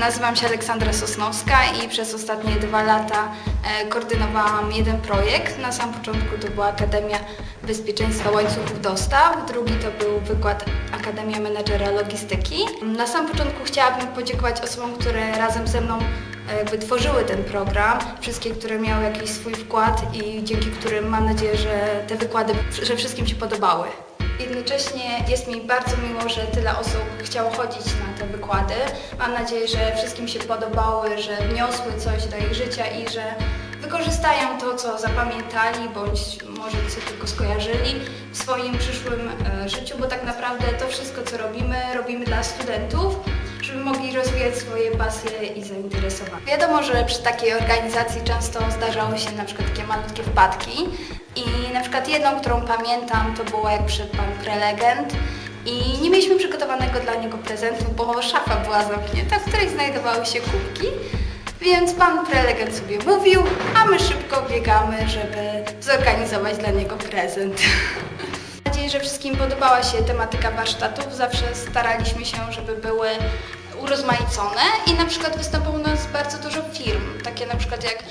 Nazywam się Aleksandra Sosnowska i przez ostatnie dwa lata e, koordynowałam jeden projekt. Na samym początku to była Akademia Bezpieczeństwa Łańcuchów Dostaw, drugi to był wykład Akademia Menedżera Logistyki. Na samym początku chciałabym podziękować osobom, które razem ze mną e, jakby tworzyły ten program, wszystkie, które miały jakiś swój wkład i dzięki którym mam nadzieję, że te wykłady, że wszystkim się podobały. Jednocześnie jest mi bardzo miło, że tyle osób chciało chodzić na te wykłady. Mam nadzieję, że wszystkim się podobały, że wniosły coś do ich życia i że wykorzystają to, co zapamiętali, bądź może co tylko skojarzyli w swoim przyszłym e, życiu, bo tak naprawdę to wszystko, co robimy, robimy dla studentów, żeby mogli rozwijać swoje pasje i zainteresowania. Wiadomo, że przy takiej organizacji często zdarzały się na przykład takie malutkie wpadki i na przykład jedną, którą pamiętam, to było jak przyszedł pan prelegent i nie mieliśmy przygotowanego dla niego prezentu, bo szafa była zamknięta, w której znajdowały się kubki. Więc pan prelegent sobie mówił, a my szybko biegamy, żeby zorganizować dla niego prezent. Mam nadzieję, że wszystkim podobała się tematyka warsztatów. Zawsze staraliśmy się, żeby były urozmaicone i na przykład wystąpiło nas bardzo dużo firm, takie na przykład jak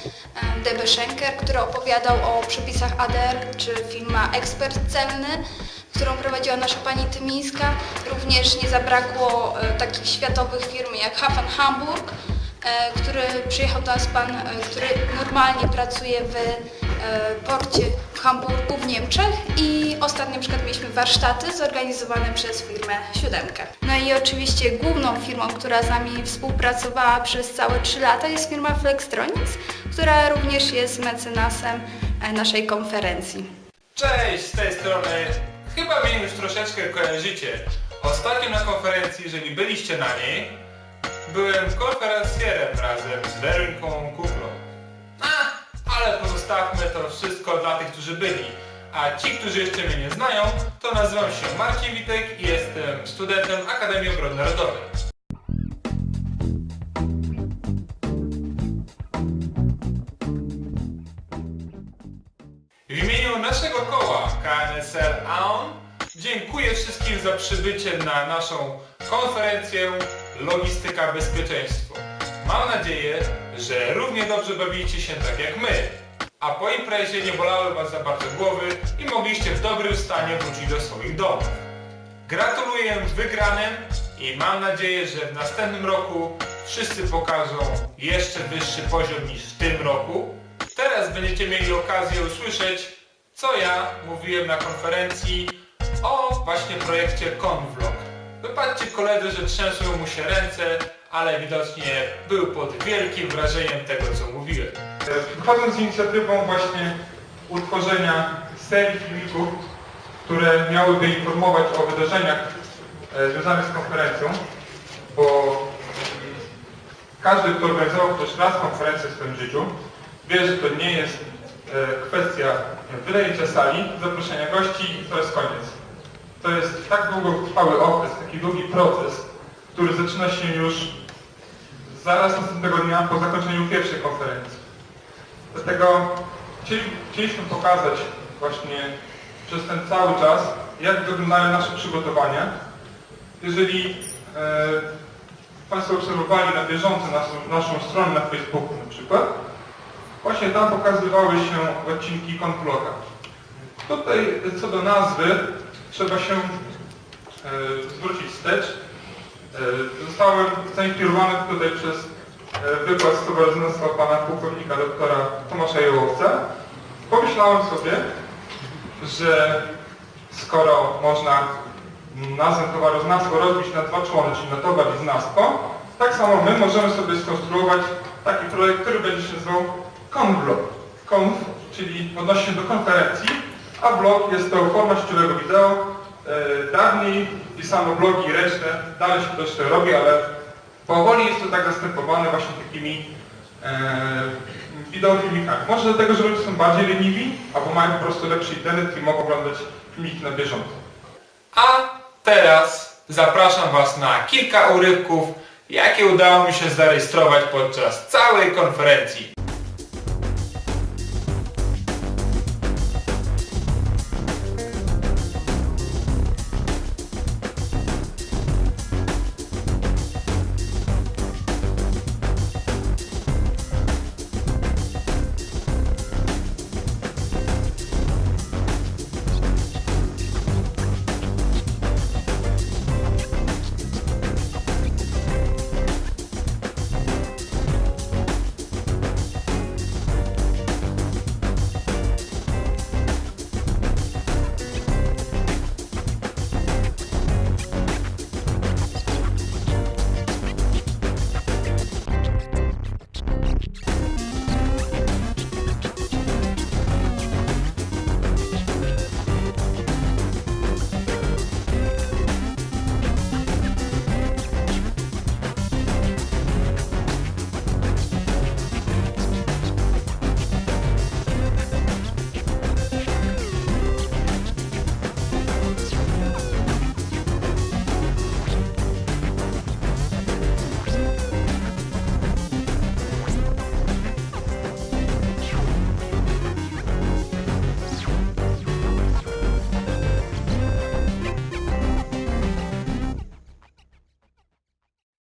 DB Schenker, który opowiadał o przepisach ADR, czy firma Ekspert Celny, którą prowadziła nasza pani Tymińska. Również nie zabrakło e, takich światowych firm jak Hafen Hamburg, e, który przyjechał do nas pan, e, który normalnie pracuje w porcie w Hamburgu w Niemczech i ostatnio na przykład mieliśmy warsztaty zorganizowane przez firmę Siódemkę. No i oczywiście główną firmą, która z nami współpracowała przez całe 3 lata jest firma Flextronics, która również jest mecenasem e, naszej konferencji. Cześć, z tej strony. Chyba mnie już troszeczkę kojarzycie. Ostatnio na konferencji, jeżeli byliście na niej, byłem konferencjerem razem z Werynką Kuklą. A, ale pozostawmy to wszystko dla tych, którzy byli. A ci, którzy jeszcze mnie nie znają, to nazywam się Marcin Witek i jestem studentem Akademii Obrony Narodowej. W imieniu naszego koła KNSL AON dziękuję wszystkim za przybycie na naszą konferencję Logistyka Bezpieczeństwo. Mam nadzieję, że równie dobrze bawicie się tak jak my, a po imprezie nie bolały Was za bardzo głowy i mogliście w dobrym stanie wrócić do swoich domów. Gratuluję wygranym i mam nadzieję, że w następnym roku wszyscy pokażą jeszcze wyższy poziom niż w tym roku. Teraz będziecie mieli okazję usłyszeć, co ja mówiłem na konferencji o właśnie projekcie Convlog. Wypatrzcie koledzy, że trzęsły mu się ręce, ale widocznie był pod wielkim wrażeniem tego, co mówiłem. Wchodząc z inicjatywą właśnie utworzenia serii filmików, które miałyby informować o wydarzeniach e, związanych z konferencją, bo każdy, kto organizował chociaż raz konferencję w swoim życiu, wie, że to nie jest e, kwestia wynajęcia sali, zaproszenia gości i to jest koniec. To jest tak długotrwały okres, taki długi proces, który zaczyna się już zaraz następnego dnia po zakończeniu pierwszej konferencji. Dlatego chcieli, chcieliśmy pokazać właśnie przez ten cały czas, jak wyglądają nasze przygotowania. Jeżeli e, Państwo obserwowali na bieżąco naszą, naszą stronę na Facebooku na przykład, właśnie tam pokazywały się odcinki Confloga. Tutaj co do nazwy trzeba się e, zwrócić wstecz. E, Zostałem zainspirowany tutaj przez e, wykład Stowarzystwa Pana Pułkownika doktora Tomasza Jołowca. Pomyślałem sobie, że skoro można nazwę towaru z nazwą rozbić na dwa człony, czyli na towar i znawstwo, tak samo my możemy sobie skonstruować taki projekt, który będzie się nazywał Convlog. Conv, czyli odnosi się do konferencji, a blog jest to forma sieciowego wideo. E, Dawniej pisano blogi ręczne, dalej się to jeszcze robi, ale powoli jest to tak zastępowane właśnie takimi e, wideofilmikami. Może dlatego, że ludzie są bardziej leniwi, albo mają po prostu lepszy internet i mogą oglądać filmiki na bieżąco. A teraz zapraszam Was na kilka urywków, jakie udało mi się zarejestrować podczas całej konferencji.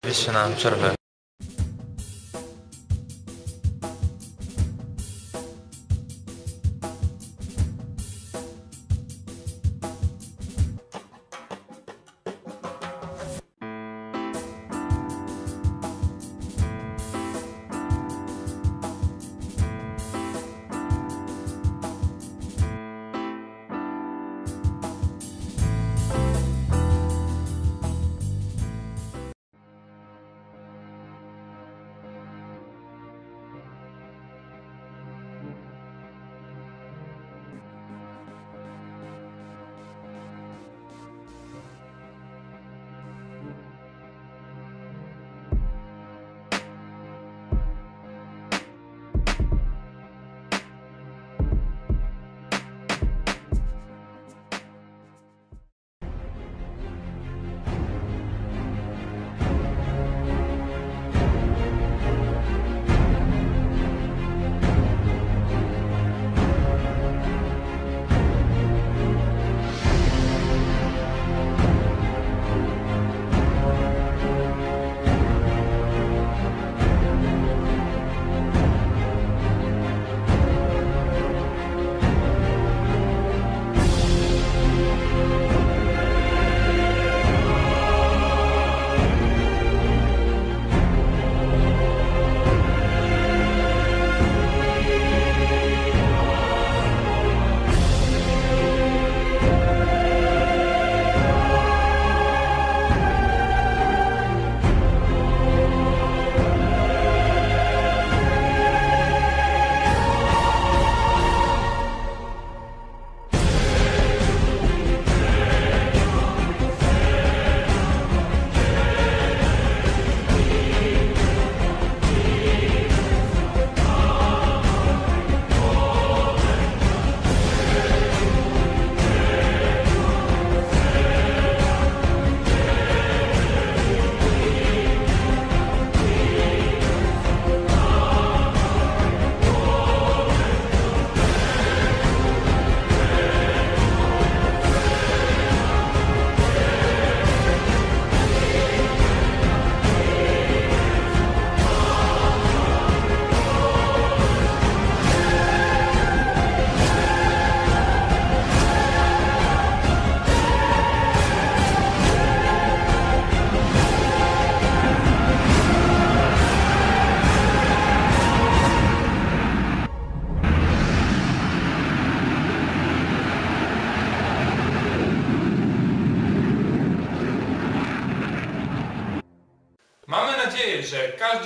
Zapisz się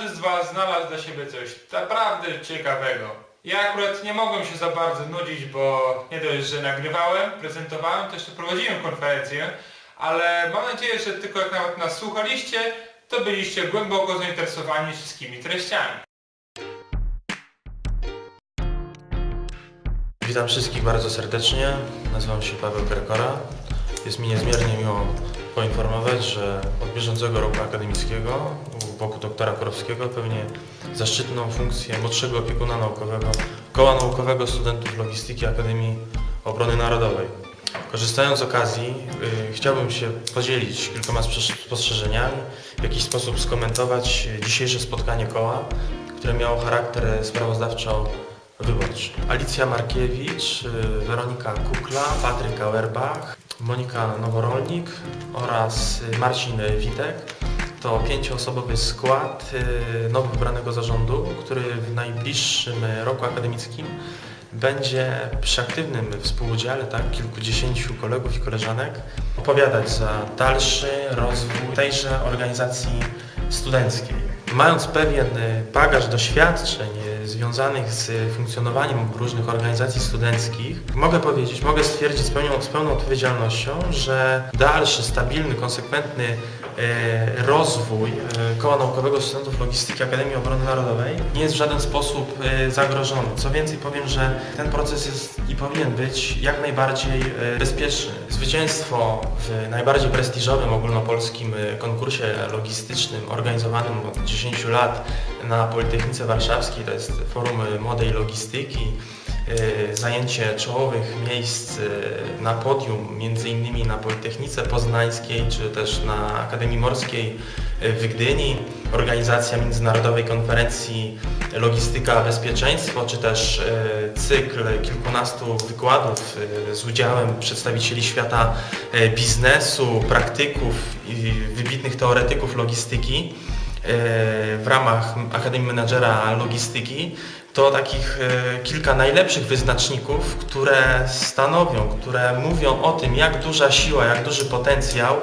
każdy z Was znalazł dla siebie coś naprawdę ciekawego. Ja akurat nie mogłem się za bardzo nudzić, bo nie dość, że nagrywałem, prezentowałem, to jeszcze prowadziłem konferencję, ale mam nadzieję, że tylko jak nawet nas słuchaliście, to byliście głęboko zainteresowani wszystkimi treściami. Witam wszystkich bardzo serdecznie. Nazywam się Paweł Krakora. Jest mi niezmiernie miło poinformować, że od bieżącego roku akademickiego wokół doktora Korowskiego pełnię zaszczytną funkcję młodszego opiekuna naukowego Koła Naukowego Studentów Logistyki Akademii Obrony Narodowej. Korzystając z okazji, y, chciałbym się podzielić kilkoma spostrzeżeniami, w jakiś sposób skomentować dzisiejsze spotkanie koła, które miało charakter sprawozdawczo wyborczy. Alicja Markiewicz, y, Weronika Kukla, Patryk Auerbach, Monika Noworolnik oraz Marcin Witek. To pięcioosobowy skład y, nowo wybranego zarządu, który w najbliższym roku akademickim będzie przy aktywnym współudziale tak, kilkudziesięciu kolegów i koleżanek opowiadać za dalszy rozwój tejże organizacji studenckiej. Mając pewien y, bagaż doświadczeń y, związanych z funkcjonowaniem różnych organizacji studenckich, mogę powiedzieć, mogę stwierdzić z pełną, z pełną odpowiedzialnością, że dalszy, stabilny, konsekwentny rozwój y, Koła Naukowego Studentów Logistyki Akademii Obrony Narodowej nie jest w żaden sposób y, zagrożony. Co więcej powiem, że ten proces jest i powinien być jak najbardziej bezpieczny. Zwycięstwo w najbardziej prestiżowym ogólnopolskim konkursie logistycznym organizowanym od 10 lat na Politechnice Warszawskiej, to jest Forum Młodej Logistyki, zajęcie czołowych miejsc y, na podium, między innymi na Politechnice Poznańskiej, czy też na Akademii Morskiej w Gdyni, organizacja międzynarodowej konferencji Logistyka Bezpieczeństwo, czy też cykl kilkunastu wykładów z udziałem przedstawicieli świata biznesu, praktyków i wybitnych teoretyków logistyki w ramach Akademii Menadżera Logistyki to takich e, kilka najlepszych wyznaczników, które stanowią, które mówią o tym, jak duża siła, jak duży potencjał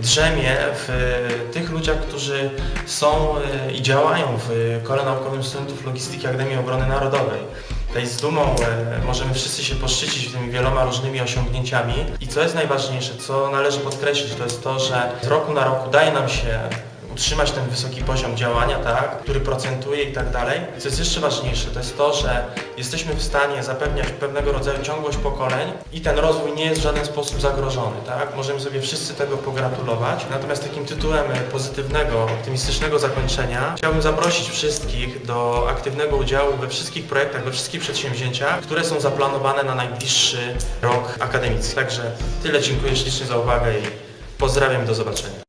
drzemie w e, tych ludziach, którzy są e, i działają w Kole Naukowym Studentów Logistyki Akademii Obrony Narodowej. Tutaj z dumą możemy wszyscy się poszczycić tymi wieloma różnymi osiągnięciami i co jest najważniejsze, co należy podkreślić, to jest to, że z roku na rok udaje nam się utrzymać ten wysoki poziom działania, tak, który procentuje i tak dalej. Co jest jeszcze ważniejsze, to jest to, że jesteśmy w stanie zapewniać pewnego rodzaju ciągłość pokoleń i ten rozwój nie jest w żaden sposób zagrożony, tak. Możemy sobie wszyscy tego pogratulować. Natomiast takim tytułem pozytywnego, optymistycznego zakończenia chciałbym zaprosić wszystkich do aktywnego udziału we wszystkich projektach, we wszystkich przedsięwzięciach, które są zaplanowane na najbliższy rok akademicki. Także tyle, dziękuję ślicznie za uwagę i pozdrawiam, do zobaczenia.